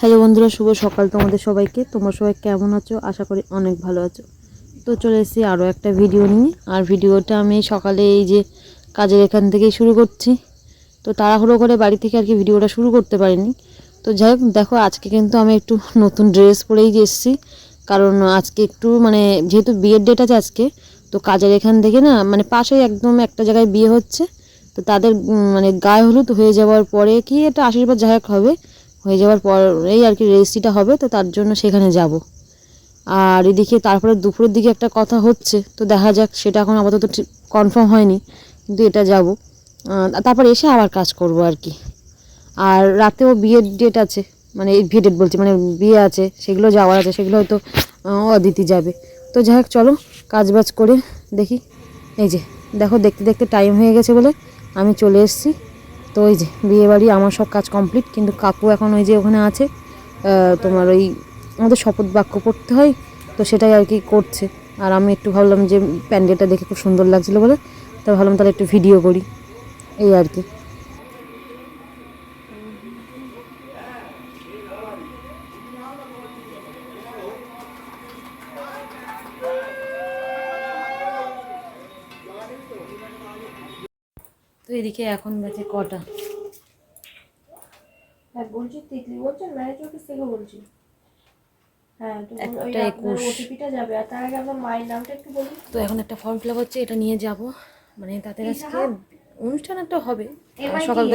Hello বন্ধুরা, শুভ সকাল তোমাদের সবাইকে। তোমরা সবাই কেমন আছো? আশা করি অনেক ভালো আছো। তো চলে এসেছি আরও একটা ভিডিও নিয়ে। আর ভিডিওটা আমি সকালে এই যে কাজের এখান থেকেই শুরু করছি। তো তাড়াহুড়ো করে বাড়ি থেকে আর কি ভিডিওটা শুরু করতে পারিনি। তো যাই হোক, দেখো, আজকে কিন্তু আমি একটু নতুন ড্রেস পরেই এসেছি। কারণ আজকে একটু মানে যেহেতু বিয়ের ডেট আছে আজকে, তো কাজের এখান থেকে না মানে পাশেই একদম একটা জায়গায় বিয়ে হচ্ছে, তো তাদের মানে গায়ে হলুদ হয়ে যাওয়ার পরে কি এটা আশীর্বাদ যাই হবে, হয়ে যাওয়ার পর এই আর কি রেজিস্ট্রিটা হবে, তো তার জন্য সেখানে যাব। আর এদিকে তারপরে দুপুরের দিকে একটা কথা হচ্ছে, তো দেখা যাক সেটা এখন আপাতত ঠিক কনফার্ম হয়নি, কিন্তু এটা যাব। তারপর এসে আবার কাজ করব আর কি। আর রাতেও বিয়ের ডেট আছে। মানে এই বিয়ে ডেট বলছি মানে বিয়ে আছে, সেগুলো যাওয়ার আছে, সেগুলো হয়তো অদিতি যাবে। তো যাই হোক, চলো কাজ বাজ করে দেখি। এই যে, দেখো, দেখতে দেখতে টাইম হয়ে গেছে বলে আমি চলে এসেছি। তো ওই যে বিয়েবাড়ি আমার সব কাজ কমপ্লিট কিন্তু কাকু এখন ওই যে ওখানে আছে তোমার ওই আমাদের শপথ বাক্য পড়তে হয়, তো সেটাই আর কি করছে। আর আমি একটু ভাবলাম যে, প্যান্ডেলটা দেখে খুব সুন্দর লাগছিল বলে, তো ভাবলাম তাহলে একটু ভিডিও করি। এই আর কি। তো এদিকে এখন বাজে কটা? হ্যাঁ বলছি তিতলি বলছেন ম্যানেজ অফিস থেকে বলছি। হ্যাঁ তো এখন একটা ফর্ম ফিল হচ্ছে এটা নিয়ে যাব। মানে তাদের আজকে অনুষ্ঠান একটা হবে।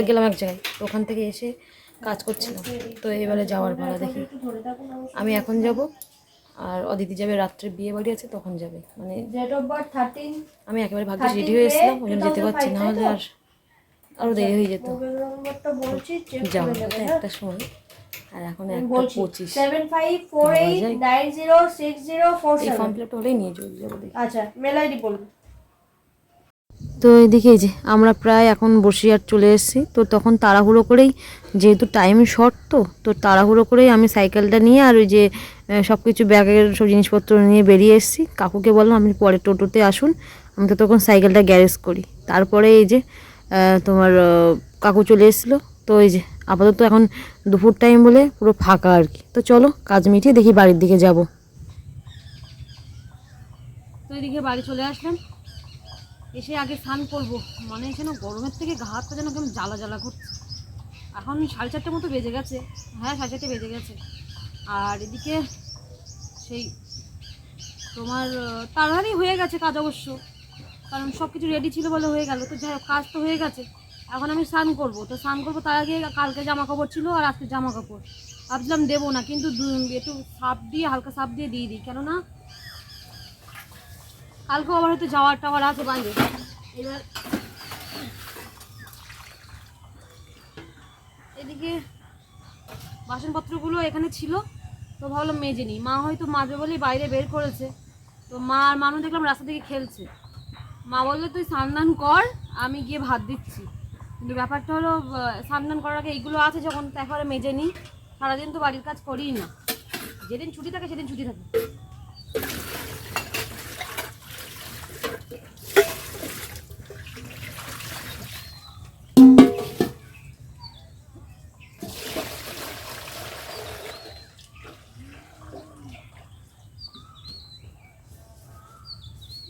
গেলাম এক জায়গায় তো ওখান থেকে এসে কাজ করছিলাম। তো এবারে যাওয়ার ভাড়া দেখি। আমি এখন যাব আর অদিতি যাবে রাত্রে বিয়ে বাড়ি আছে তখন যাবে। মানে আমি একেবারে ভাগ্যে রেডি ওই জন্য যেতে পারছি না হলে আর আরও দেরি হয়ে যেত। মোবাইল নম্বরটা বলছি চেক যাও হ্যাঁ? একটা সময় আর এখন একটা পঁচিশ। Seven five four eight nine zero six zero four এই ফর্ম সেভেন ফিল আপটা হলেই নিয়ে চলে যাব আচ্ছা মেল আইডি বলুন তো এদিকে যে আমরা প্রায় এখন বসিরহাট চলে এসেছি। তো তখন তাড়াহুড়ো করেই যেহেতু টাইম শর্ট তো তো তাড়াহুড়ো করেই আমি সাইকেলটা নিয়ে আর ওই যে সব কিছু ব্যাগের সব জিনিসপত্র নিয়ে বেরিয়ে এসেছি। কাকুকে বললাম আপনি পরে টোটোতে আসুন। আমি তো তখন সাইকেলটা গ্যারেজ করি। তারপরে এই যে তোমার কাকু চলে এসেছিল। তো ওই যে, আপাতত এখন দুপুর টাইম বলে পুরো ফাঁকা আর কি। তো চলো, কাজ মিটিয়ে দেখি বাড়ির দিকে যাব। তো এদিকে বাড়ি চলে আসলাম। এসে আগে স্নান করব। মনে হচ্ছে না গরমের থেকে গা হাতটা যেন কেমন জ্বালা জ্বালা করছে। এখন সাড়ে চারটে মতো বেজে গেছে। হ্যাঁ সাড়ে চারটে বেজে গেছে। আর এদিকে সেই তোমার তাড়াতাড়ি হয়ে গেছে কাজ অবশ্য। কারণ সব কিছু রেডি ছিল বলে হয়ে গেল। তো যাই কাজ তো হয়ে গেছে। এখন আমি স্নান করব। তো স্নান করব তার আগে কালকে জামা কাপড় ছিল আর আজকে জামা কাপড় ভাবছিলাম দেবো না, কিন্তু একটু সাপ দিয়ে, হালকা সাপ দিয়ে দিয়ে দিই। কেননা কালকে আবার হয়তো যাওয়ার টাওয়ার আছে বাইরে। এবার এদিকে বাসনপত্রগুলো এখানে ছিল। তো ভাবলাম মেজে নিই। মা হয়তো মাজবে বলেই বাইরে বের করেছে। তো মা আর মানুষ দেখলাম রাস্তা থেকে খেলছে। মা বলল, তুই স্নান কর, আমি গিয়ে ভাত দিচ্ছি। কিন্তু ব্যাপারটা হলো স্নান করার আগে এইগুলো আছে যখন, তো একবারে মেজে নিই। সারাদিন তো বাড়ির কাজ করিই না। যেদিন ছুটি থাকে, সেদিন ছুটি থাকে।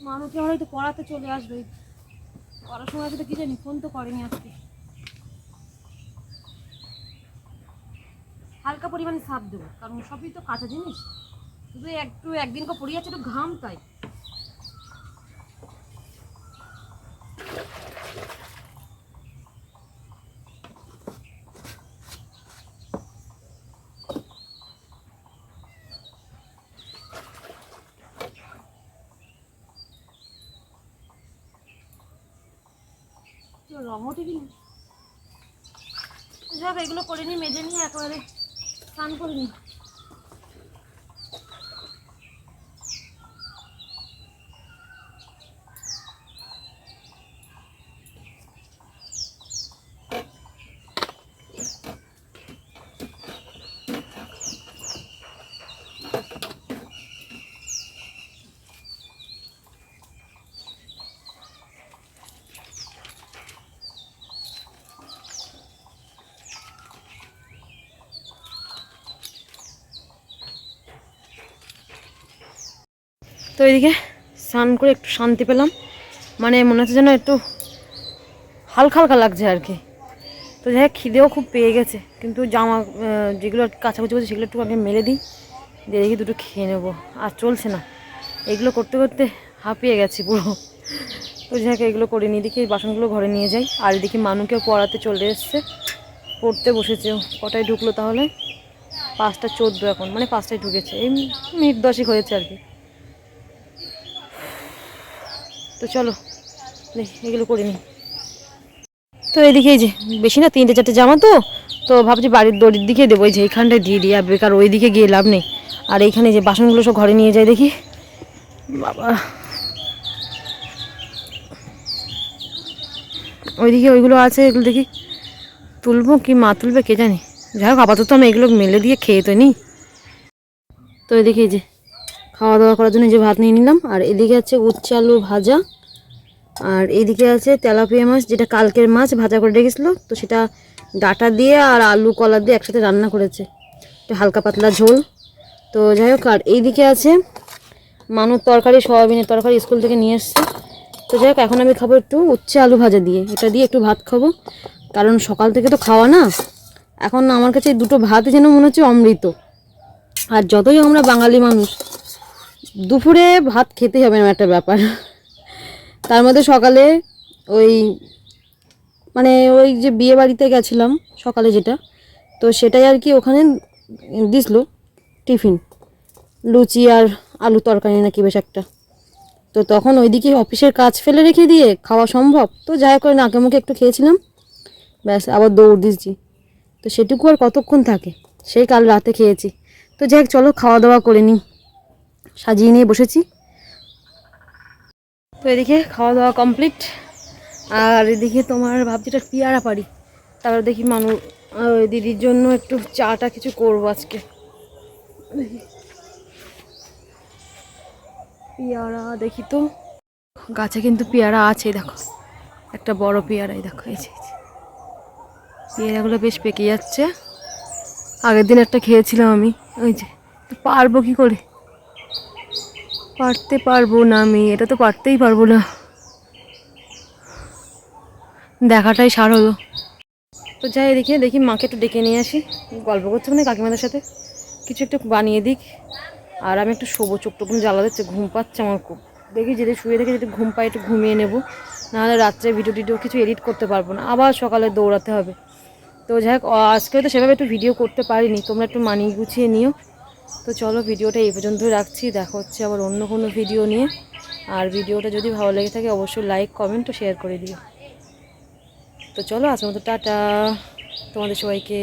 মানুষকে হয়তো পড়াতে চলে আসবে। পড়ার সময় আসলে কি জানি ফোন তো করেনি আজকে। হালকা পরিমাণে সাপ দেবো, কারণ সবই তো কাঁচা জিনিস। শুধু একটু একদিন পরিয়ে আছে, একটু ঘাম তাই। তো না যাক এগুলো করে নিই মেজে নিয়ে একেবারে স্নান করে নিই। তো এদিকে স্নান করে একটু শান্তি পেলাম। মানে মনে হচ্ছে যেন একটু হালকা হালকা লাগছে আর কি। তো যাই খিদেও খুব পেয়ে গেছে। কিন্তু জামা যেগুলো কাছাকুচি করছে সেগুলো একটু আগে মেলে দিই। দিয়ে দেখি দুটো খেয়ে নেব। আর চলছে না। এগুলো করতে করতে হাঁপিয়ে গেছি পুরো। তো যাই এগুলো করে নিয়ে দেখি বাসনগুলো ঘরে নিয়ে যাই। আর এদিকে মানুকেও পড়াতে চলে এসছে। পড়তে বসেছে। কটায় ঢুকলো তাহলে? পাঁচটা চোদ্দ এখন। মানে পাঁচটায় ঢুকেছে। এই মিনিট দশেক হয়েছে আর কি। তো চলো এগুলো করে নিই। তো এদিকে এই যে, বেশি না, তিনটে চারটে জামা তো তো ভাবছি বাড়ির দড়ির দিকে দেবো, এই যে এইখানটায় দিয়ে দিই, আর বেকার ওই দিকে গিয়ে লাভ নেই। আর এইখানে যে বাসনগুলো সব ঘরে নিয়ে যায় দেখি। বাবা। ওইদিকে ওইগুলো আছে, এগুলো দেখি। তুলবো কি মা তুলবে কে জানি। যাই হোক, আপাতত আমি এগুলো মেলে দিয়ে খেয়ে তো নিই। তো এই যে খাওয়া দাওয়া করার জন্য যে ভাত নিয়ে নিলাম। আর এদিকে আছে উচ্ছে আলু ভাজা। আর এদিকে আছে তেলাপিয়া মাছ, যেটা কালকের মাছ, ভাজা করে রেখেছিলো। তো সেটা ডাটা দিয়ে আর আলু কলা দিয়ে একসাথে রান্না করেছে। একটু হালকা পাতলা ঝোল। তো যাই হোক, আর এইদিকে আছে মানুষ তরকারি, সয়াবিনের তরকারি স্কুল থেকে নিয়ে এসছে। তো যাই হোক, এখন আমি খাব একটু উচ্ছে আলু ভাজা দিয়ে। এটা দিয়ে একটু ভাত খাব। কারণ সকাল থেকে তো খাওয়া না। এখন আমার কাছে দুটো ভাত যেন মনে হচ্ছে অমৃত। আর যতই আমরা বাঙালি মানুষ দুপুরে ভাত খেতেই হবে না একটা ব্যাপার। তার মধ্যে সকালে ওই মানে ওই যে বিয়ে বাড়িতে গেছিলাম সকালে যেটা, তো সেটাই আর কি ওখানে দিছিল টিফিন। লুচি আর আলু তরকারি নাকি বেশ একটা। তো তখন ওইদিকে অফিসের কাজ ফেলে রেখে দিয়ে খাওয়া সম্ভব। তো যাই করে নাকে মুখে একটু খেয়েছিলাম। ব্যাস, আবার দৌড় দিচ্ছি তো সেটুকু আর কতক্ষণ থাকে? সেই কাল রাতে খেয়েছি। তো যাই চলো খাওয়া দাওয়া করে নিই। সাজিয়ে নিয়ে বসেছি। তো এদিকে খাওয়া দাওয়া কমপ্লিট আর এদিকে তোমার ভাবছি এটা পেয়ারা পারি তারপর দেখি ওই দিদির জন্য একটু চাটা কিছু করব আজকে। পেয়ারা দেখি তো। গাছে কিন্তু পেয়ারা আছে, দেখো। একটা বড় পেয়ারাই, দেখো, এই যে। পেয়ারাগুলো বেশ পেকে যাচ্ছে। আগের দিন একটা খেয়েছিলাম আমি, ওই যে। পারব কি করে? পারতে পারব না আমি এটা তো পারতেই পারব না। দেখাটাই সার হলো। তো যাই এদিকে, দেখি মাকে একটু ডেকে নিয়ে আসি, গল্প করছে মানে কাকিমাদের সাথে। কিছু একটু বানিয়ে দিক, আর আমি একটু শোবো, চোখ টোক জ্বালা দিচ্ছে, ঘুম পাচ্ছে আমার খুব। দেখি যদি শুয়ে দেখে যদি ঘুম পাই একটু ঘুমিয়ে নেব। নাহলে রাত্রে ভিডিও টিডিও কিছু এডিট করতে পারব না, আবার সকালে দৌড়াতে হবে। তো যাই হোক, আজকে তো সেভাবে একটু ভিডিও করতে পারিনি, তোমরা একটু মানিয়ে গুছিয়ে নিও। তো চলো ভিডিওটা এই পর্যন্তই রাখছি। দেখা হচ্ছে আবার অন্য কোনো ভিডিও নিয়ে। আর ভিডিওটা যদি ভালো লেগে থাকে, অবশ্যই লাইক কমেন্ট ও শেয়ার করে দিও। তো চলো, আজকের মতো টাটা। তোমাদের সবাইকে